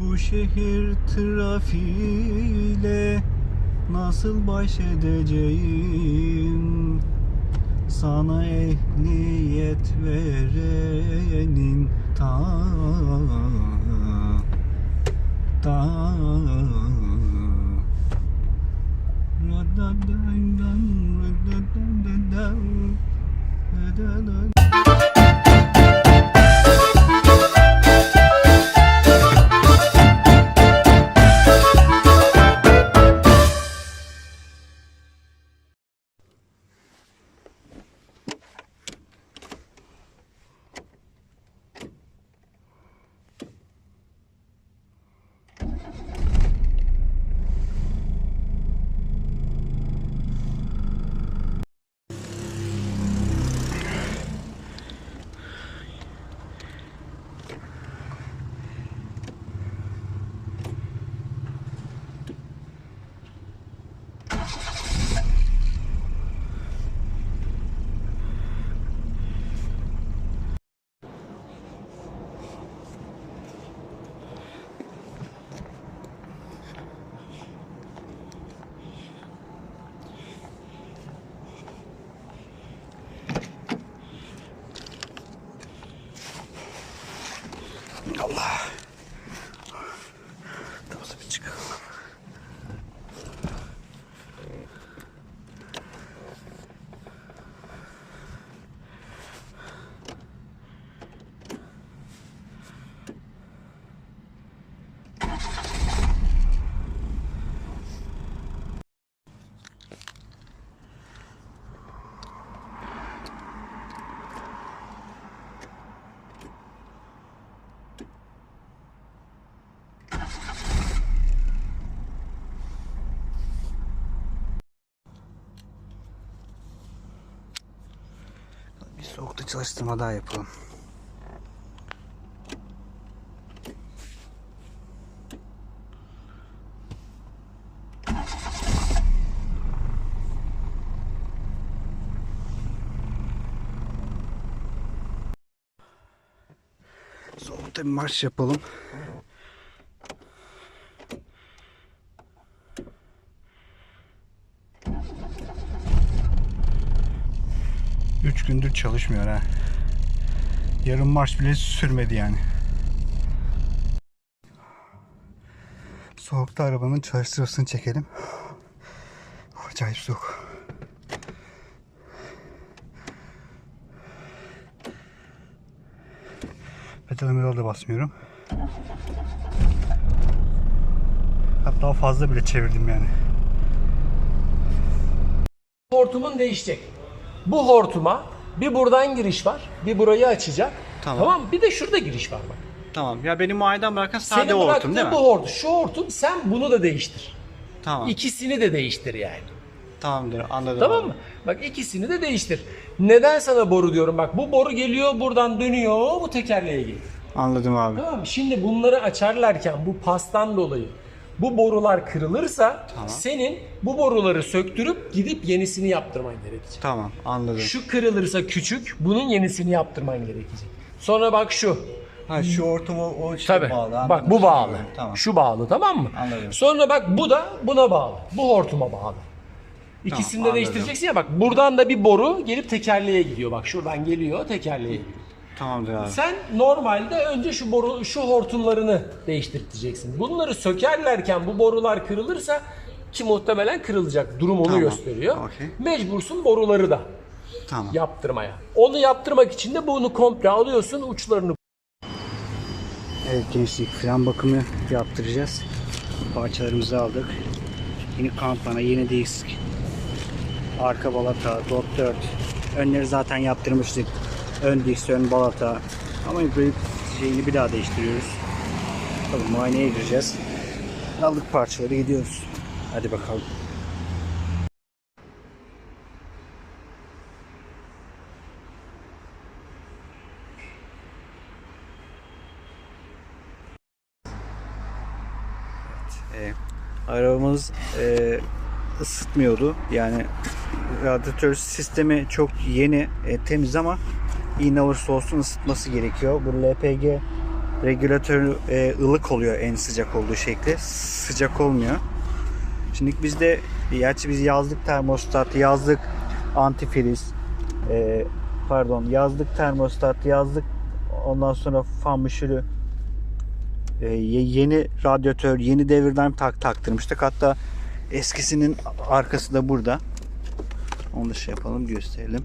Bu şehir trafiğiyle nasıl baş edeceğim? Sana ehliyet verenin ta ta Radadaydan, radadadadam, radadadam. Allah. Nasıl bir çıkalım. Bir soğukta çalıştırma daha yapalım. Soğukta bir marş yapalım. Gündür çalışmıyor ha. Yarım marş bile sürmedi yani. Soğukta arabanın çalıştırmasını çekelim. Acayip soğuk. Pedalımı yolda basmıyorum. Hatta fazla bile çevirdim yani. Hortumun değişecek. Bu hortuma bir buradan giriş var, bir burayı açacak. Tamam. Tamam. Bir de şurada giriş var bak. Tamam. Ya benim muayeneden bırakan sade Senin hortum değil mi? bu hortum. Şu hortum sen bunu da değiştir. Tamam. İkisini de değiştir yani. Tamamdır. Anladım. Tamam mı? Bak ikisini de değiştir. Neden sana boru diyorum? Bak bu boru geliyor buradan dönüyor bu tekerleğe geliyor. Anladım abi. Tamam mı? Şimdi bunları açarlarken bu pastan dolayı bu borular kırılırsa senin bu boruları söktürüp gidip yenisini yaptırman gerekecek. Tamam. Anladım. Şu kırılırsa küçük, bunun yenisini yaptırman gerekecek. Sonra bak şu. Ha şu hortum o, o işte Tabii. bağlı. bak anladım. bu bağlı. Tamam. Şu bağlı tamam mı? Anladım. Sonra bak bu da buna bağlı. Bu hortuma bağlı. İkisini Tamam, de anladım. değiştireceksin ya bak buradan da bir boru gelip tekerleğe gidiyor. Bak şuradan geliyor tekerleğe gidiyor. Tamamdır abi. Sen normalde önce şu boru şu hortumlarını değiştirteceksin. Bunları sökerlerken bu borular kırılırsa ki muhtemelen kırılacak. Durum onu Tamam. gösteriyor. Okey. Mecbursun boruları da Tamam. yaptırmaya. Onu yaptırmak için de bunu komple alıyorsun, uçlarını Evet gençlik fren bakımı yaptıracağız. Parçalarımızı aldık. Yeni kampana, yeni disk, arka balata, dot 4. Önleri zaten yaptırmıştık. Ön disk, ön balata. Ama böyle şeyini bir daha değiştiriyoruz. Tabii muayeneye gireceğiz. Aldık parçaları gidiyoruz. Hadi bakalım. e, arabamız e, ısıtmıyordu. Yani radyatör sistemi çok yeni, e, temiz ama yine olursa olsun ısıtması gerekiyor. Bu LPG regülatör e, ılık oluyor en sıcak olduğu şekli. Sıcak olmuyor. Şimdi biz de gerçi biz yazlık termostat, yazlık antifriz, e, pardon yazlık termostat, yazlık ondan sonra fan mışırı e, ye- yeni radyatör, yeni devirden tak taktırmıştık. Hatta eskisinin arkası da burada. Onu da şey yapalım gösterelim.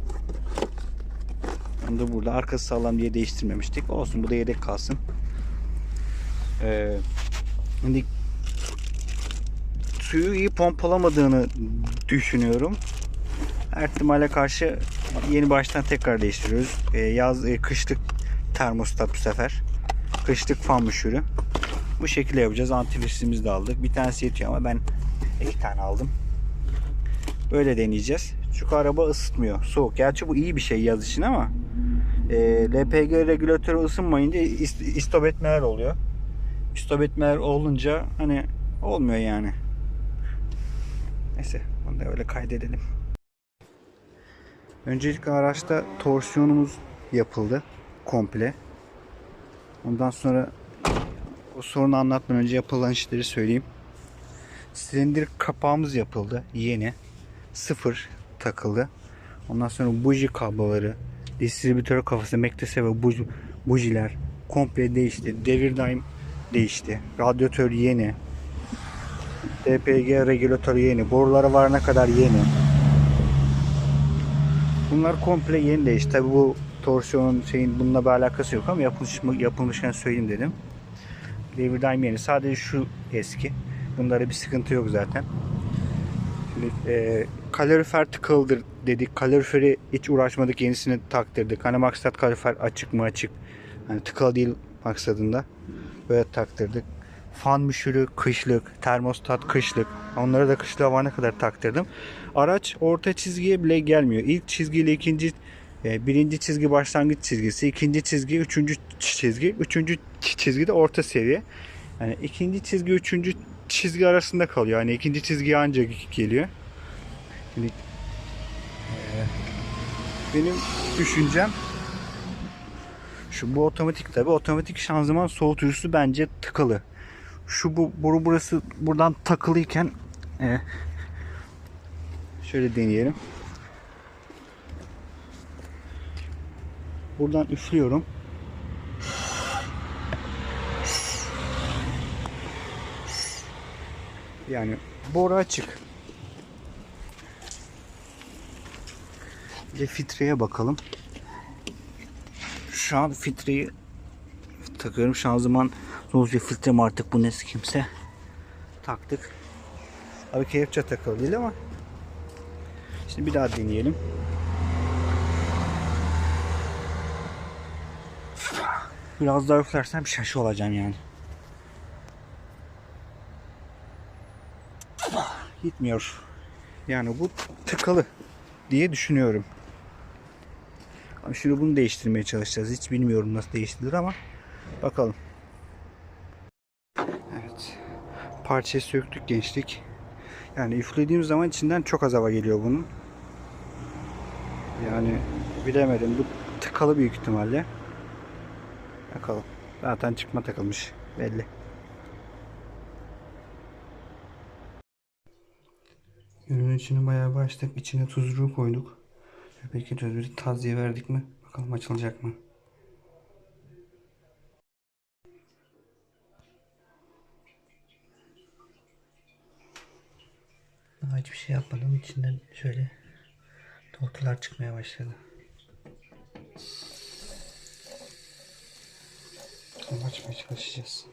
Onu da burada. Arkası sağlam diye değiştirmemiştik. Olsun bu da yedek kalsın. Ee, şimdi suyu iyi pompalamadığını düşünüyorum. Her ihtimale karşı yeni baştan tekrar değiştiriyoruz. Ee, yaz e, kışlık termostat bu sefer. Kışlık fan müşürü. Bu şekilde yapacağız. Antivirüsümüzü de aldık. Bir tanesi yetiyor ama ben iki tane aldım. Böyle deneyeceğiz. Çünkü araba ısıtmıyor. Soğuk. Gerçi bu iyi bir şey yaz için ama e, LPG regülatörü ısınmayınca ist- istop etmeler oluyor. İstop etmeler olunca hani olmuyor yani. Neyse bunu da öyle kaydedelim. Öncelikle araçta torsiyonumuz yapıldı komple. Ondan sonra o sorunu anlatmadan önce yapılan işleri söyleyeyim. Silindir kapağımız yapıldı yeni. Sıfır takıldı. Ondan sonra buji kabloları, distribütör kafası, mektese ve buj- bujiler komple değişti. Devir daim değişti. Radyatör yeni. DPG regülatörü yeni. Borulara varana kadar yeni. Bunlar komple yeni değişti. Tabi bu torsiyonun şeyin bununla bir alakası yok ama yapılmış, yapılmışken söyleyeyim dedim. Devir daim yeni. Sadece şu eski. Bunlara bir sıkıntı yok zaten. Şimdi e, kalorifer tıkıldır dedik. Kaloriferi hiç uğraşmadık. Yenisini taktırdık. Hani maksat kalorifer açık mı açık. Hani tıkalı değil maksadında. Böyle taktırdık. Fan müşürü kışlık. Termostat kışlık. Onları da kışlığa varana kadar taktırdım. Araç orta çizgiye bile gelmiyor. İlk çizgiyle ikinci e, birinci çizgi başlangıç çizgisi, ikinci çizgi, üçüncü çizgi, üçüncü çizgi de orta seviye. Yani ikinci çizgi, üçüncü çizgi arasında kalıyor. Yani ikinci çizgi ancak geliyor. Şimdi, eee, benim düşüncem şu bu otomatik tabi otomatik şanzıman soğutucusu bence tıkalı. Şu bu boru burası buradan takılıyken eee, şöyle deneyelim. Buradan üflüyorum. Yani boru açık. Bir de filtreye bakalım. Şu an filtreyi takıyorum. Şanzıman sonuçta filtre mi artık bu ne kimse. Taktık. Abi kelepçe takılı değil ama. Şimdi bir daha deneyelim. Biraz daha üflersem şaşı olacağım yani. Gitmiyor. Yani bu tıkalı diye düşünüyorum. Ama Şimdi bunu değiştirmeye çalışacağız. Hiç bilmiyorum nasıl değiştirilir ama bakalım. Evet. Parçayı söktük gençlik. Yani üflediğim zaman içinden çok az hava geliyor bunun. Yani bilemedim. Bu tıkalı büyük ihtimalle. Bakalım. Zaten çıkma takılmış. Belli. Ürünün içini bayağı başladık. İçine tuzluğu koyduk. Peki tuzluğu taziye verdik mi? Bakalım açılacak mı? Daha hiçbir şey yapmadım. İçinden şöyle tortular çıkmaya başladı. Açmaya çalışacağız.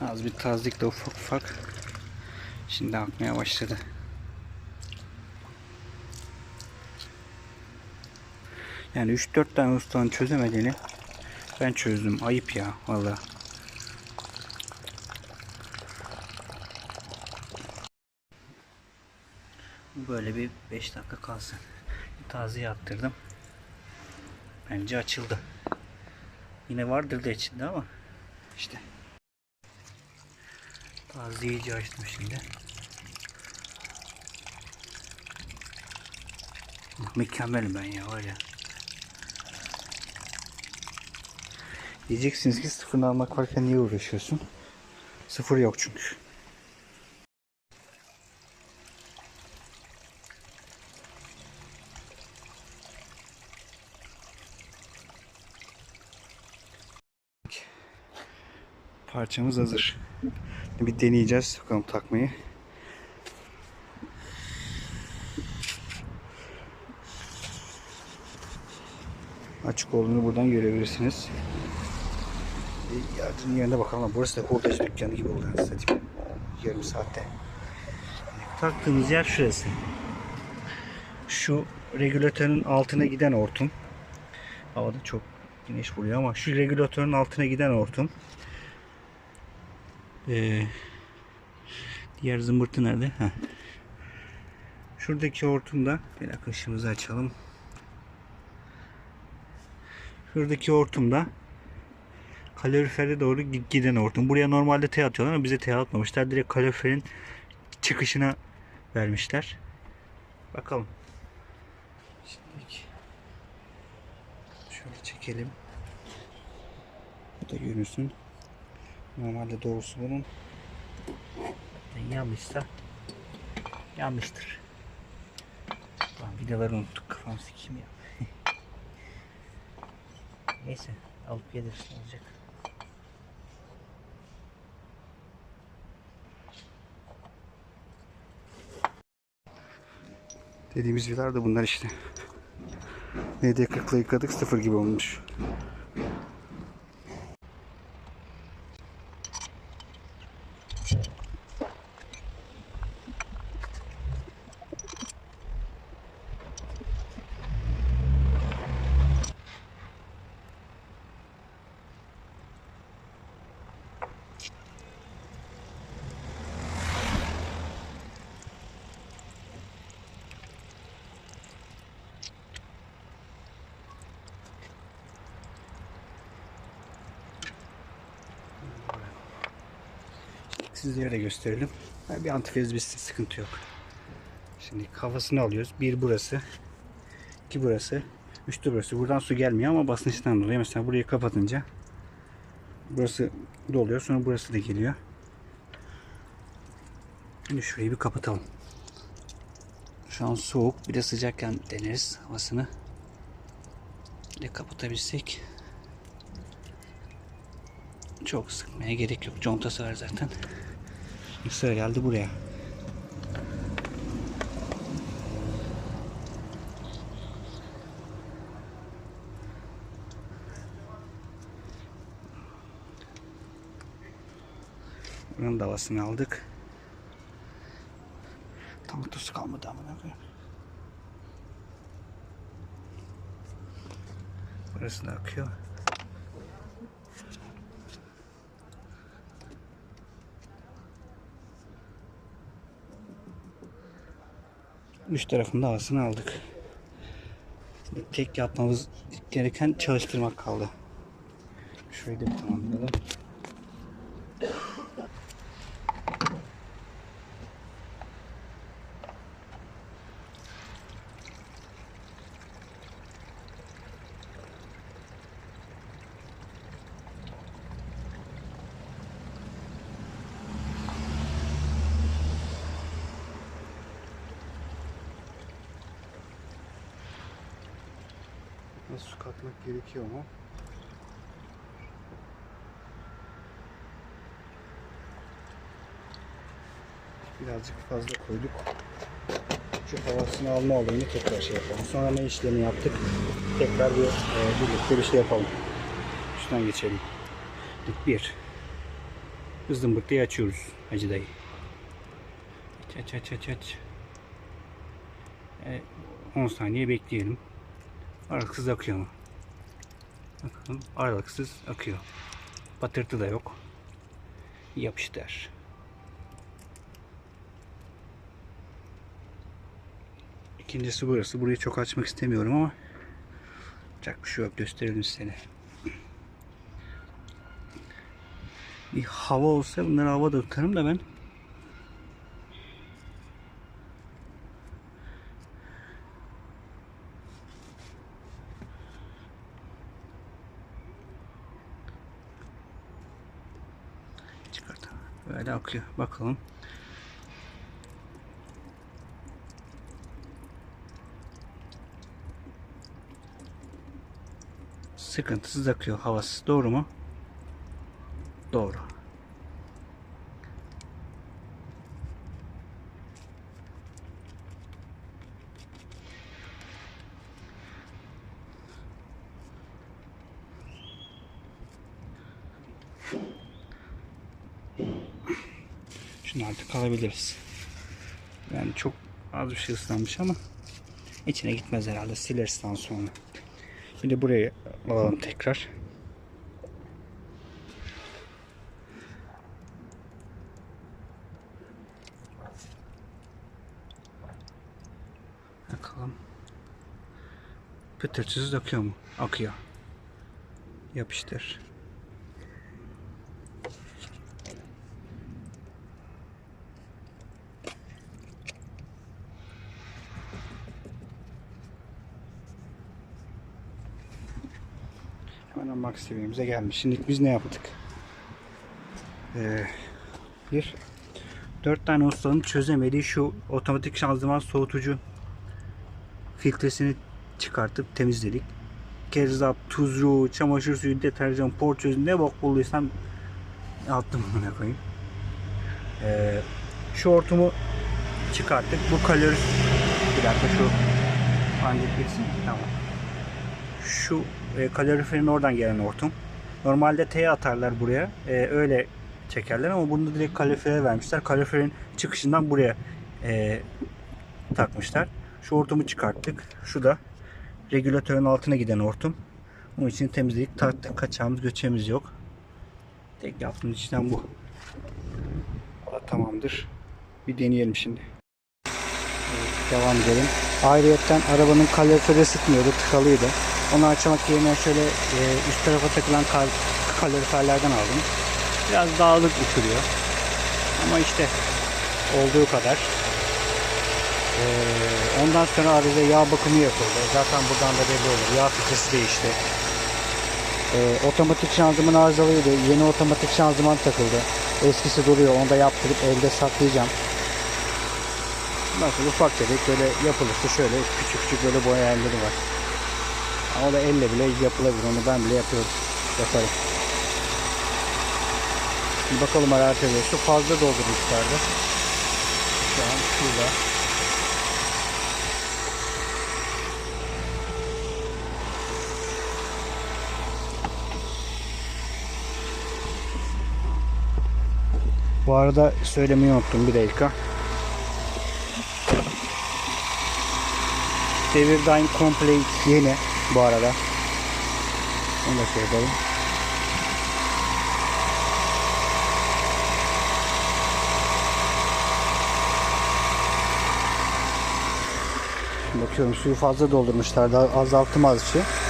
Az bir tazik de ufak ufak. Şimdi akmaya başladı. Yani 3-4 tane ustanın çözemediğini ben çözdüm. Ayıp ya valla. Böyle bir 5 dakika kalsın. Taziye attırdım. Bence açıldı. Yine vardır da içinde ama işte. Taziyeyici açtım şimdi. Mükemmelim ben ya var ya. Diyeceksiniz ki sıfırını almak varken niye uğraşıyorsun? Sıfır yok çünkü. Parçamız hazır. Bir deneyeceğiz bakalım takmayı. Açık olduğunu buradan görebilirsiniz. Yardımın yerine bakalım. Burası da hurdacı dükkanı gibi oldu. satayım. Yarım saatte. Taktığımız yer şurası. Şu regülatörün altına giden hortum. Havada çok güneş vuruyor ama şu regülatörün altına giden hortum. Ee, diğer zımbırtı nerede? Heh. Şuradaki hortum da bir dakika ışığımızı açalım. Şuradaki hortumda kalorifere doğru gi- giden hortum. Buraya normalde T atıyorlar ama bize T atmamışlar. Direkt kaloriferin çıkışına vermişler. Bakalım. Şimdi şöyle çekelim. Bu da görünsün. Normalde doğrusu bunun. Yanlışsa yanlıştır. Lan vidaları unuttuk. Kafam sikeyim ya. Neyse alıp geliriz ne olacak. Dediğimiz vidalar da bunlar işte. MD40'la yıkadık sıfır gibi olmuş. Sizlere de gösterelim. Bir antifriz bitsin sıkıntı yok. Şimdi kafasını alıyoruz. Bir burası. iki burası. Üç burası. Buradan su gelmiyor ama basınçtan dolayı. Mesela burayı kapatınca burası doluyor. Sonra burası da geliyor. Şimdi şurayı bir kapatalım. Şu an soğuk. Bir de sıcakken deneriz havasını. Bir de kapatabilsek. Çok sıkmaya gerek yok. Contası var zaten. Sıra geldi buraya. Bunun davasını aldık. Tanktosu kalmadı amına koyayım. Burası da akıyor. Üç tarafında havasını aldık. Şimdi tek yapmamız gereken çalıştırmak kaldı. Şurayı da tamamlayalım. Katmak gerekiyor ama. Birazcık fazla koyduk. Şu havasını alma olayını tekrar şey yapalım. Sonra ne işlemi yaptık? Tekrar bir e, birlikte bir şey yapalım. Şuradan geçelim. Bir. Zımbırtıyı açıyoruz Hacı dayı. Aç aç aç aç aç. E, 10 saniye bekleyelim. Aralıksız akıyor mu? Bakalım aralıksız akıyor. Patırtı da yok. Yapıştır. İkincisi burası. Burayı çok açmak istemiyorum ama yapacak bir şey yok. Gösterelim size. Bir hava olsa bunları havada tutarım da ben Böyle akıyor. Bakalım. Sıkıntısız akıyor havası. Doğru mu? Doğru. Şunu artık alabiliriz. Yani çok az bir şey ıslanmış ama içine gitmez herhalde. Daha sonra. Şimdi buraya alalım tekrar. Bakalım. Pıtırtısız akıyor mu? Akıyor. Yapıştır. Hemen max seviyemize gelmiş. Şimdi biz ne yaptık? Ee, bir, dört tane ustanın çözemediği şu otomatik şanzıman soğutucu filtresini çıkartıp temizledik. Kezzap, tuzlu, çamaşır suyu, deterjan, porçöz ne bok bulduysam attım buna koyayım. Ee, şu hortumu çıkarttık. Bu kalori bir dakika şu pandit bitsin. Tamam şu e, kaloriferin oradan gelen hortum. Normalde T atarlar buraya. E, öyle çekerler ama bunu direkt kalorifere vermişler. Kaloriferin çıkışından buraya e, takmışlar. Şu hortumu çıkarttık. Şu da regülatörün altına giden hortum. Bunun için temizledik. Taktık. Kaçağımız göçemiz yok. Tek yaptığımız işlem bu. Da tamamdır. Bir deneyelim şimdi. Evet, devam edelim. Ayrıyetten arabanın kaloriferi ısıtmıyordu. Tıkalıydı. Onu açmak yerine şöyle e, üst tarafa takılan kal kaloriferlerden aldım. Biraz dağılık uçuruyor. Ama işte olduğu kadar. E, ondan sonra arıza yağ bakımı yapıldı. Zaten buradan da belli olur. Yağ filtresi değişti. E, otomatik şanzıman arızalıydı. Yeni otomatik şanzıman takıldı. Eskisi duruyor. Onu da yaptırıp elde saklayacağım. Nasıl ufak tefek böyle yapılırsa şöyle küçük küçük böyle boya yerleri var. O da elle bile yapılabilir. Onu ben bile yapıyorum. Yaparım. Şimdi bakalım hararetleri. Su fazla doldurmuşlardı. Şu an şurada. Bu arada söylemeyi unuttum bir dakika. Devir daim komple yeni bu arada. Onu da şey. Bakıyorum suyu fazla doldurmuşlar. Daha azalttım azıcık.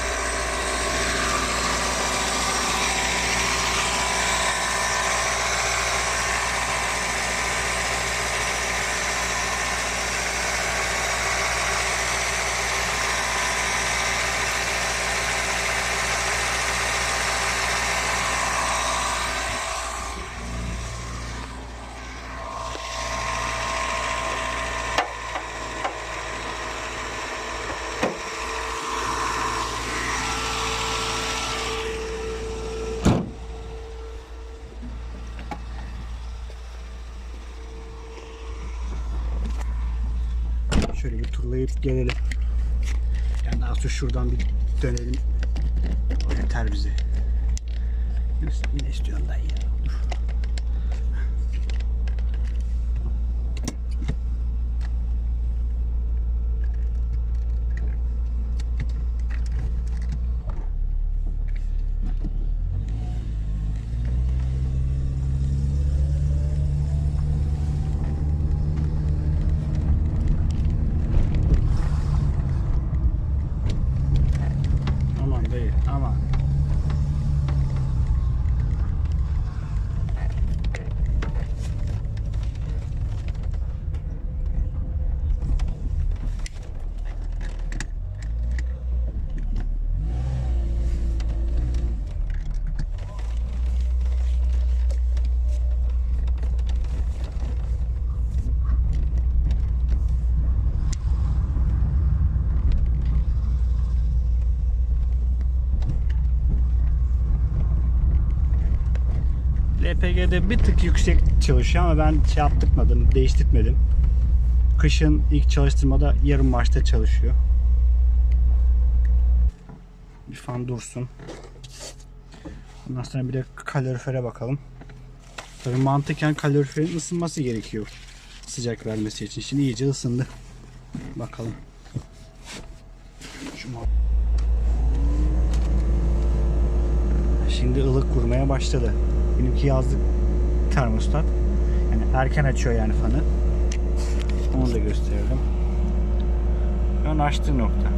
Şöyle bir turlayıp gelelim. Yani daha sonra şuradan bir dönelim. O yeter bize. Yunus yine istiyorsun dayı. LPG'de bir tık yüksek çalışıyor ama ben şey yaptırmadım, değiştirmedim. Kışın ilk çalıştırmada yarım marşta çalışıyor. Bir fan dursun. Ondan sonra bir de kalorifere bakalım. Tabii mantıken kaloriferin ısınması gerekiyor. Sıcak vermesi için. Şimdi iyice ısındı. Bakalım. Şu Şimdi ılık vurmaya başladı. Benimki yazlık termostat. Yani erken açıyor yani fanı. Onu da gösterelim. Ön açtığı nokta.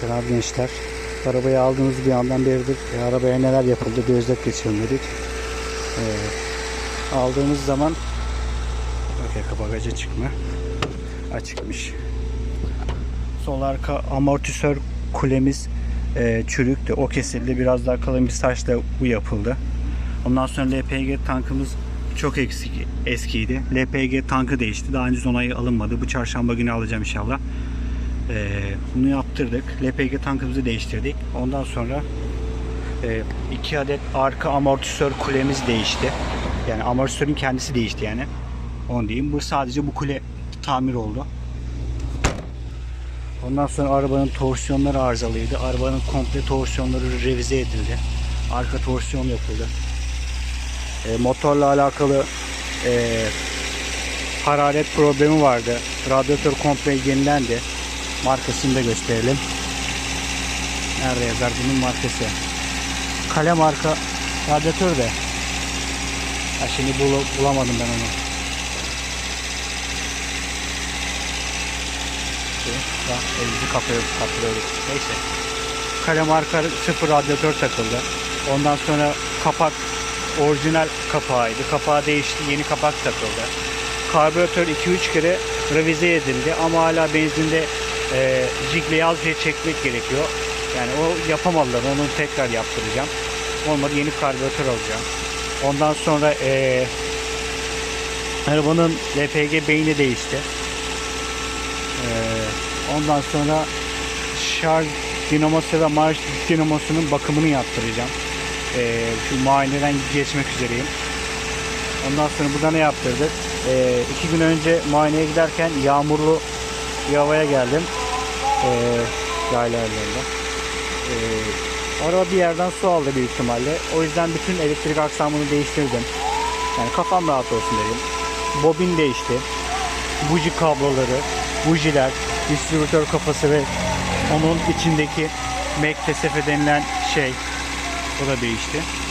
Selam gençler. Arabayı aldığımız bir andan beridir e, arabaya neler yapıldı bir özet geçelim dedik. Ee, aldığımız zaman arka bagaja çıkma. Açıkmış. Sol arka amortisör kulemiz e, çürüktü. O kesildi. Biraz daha kalın bir saçla bu yapıldı. Ondan sonra LPG tankımız çok eksik, eskiydi. LPG tankı değişti. Daha henüz onayı alınmadı. Bu çarşamba günü alacağım inşallah. Ee, bunu yaptırdık. LPG tankımızı değiştirdik. Ondan sonra e, iki adet arka amortisör kulemiz değişti. Yani amortisörün kendisi değişti yani. Onu diyeyim. Bu sadece bu kule tamir oldu. Ondan sonra arabanın torsiyonları arızalıydı. Arabanın komple torsiyonları revize edildi. Arka torsiyon yapıldı. E, motorla alakalı e, hararet problemi vardı. Radyatör komple yenilendi. Markasını da gösterelim. Nerede yazar bunun markası? Kale marka radyatör de. Ha şimdi bul- bulamadım ben onu. Ya, elimizi kapıyoruz, kapıyoruz. Neyse. Kale marka sıfır radyatör takıldı. Ondan sonra kapak orijinal kapağıydı. Kapağı değişti, yeni kapak takıldı. Karbüratör 2-3 kere revize edildi ama hala benzinde e, jigle az çekmek gerekiyor. Yani o yapamadılar. Onu tekrar yaptıracağım. Olmadı yeni karbüratör alacağım. Ondan sonra e, arabanın LPG beyni değişti. E, ondan sonra şarj dinamosu ve marş dinamosunun bakımını yaptıracağım. E, şu muayeneden geçmek üzereyim. Ondan sonra burada ne yaptırdık? Ee, iki gün önce muayeneye giderken yağmurlu bir havaya geldim. Ee, yaylalarında. Ee, araba bir yerden su aldı büyük ihtimalle. O yüzden bütün elektrik aksamını değiştirdim. Yani kafam rahat olsun dedim. Bobin değişti. Buji kabloları, bujiler, distribütör kafası ve onun içindeki MAC TSF denilen şey o da değişti.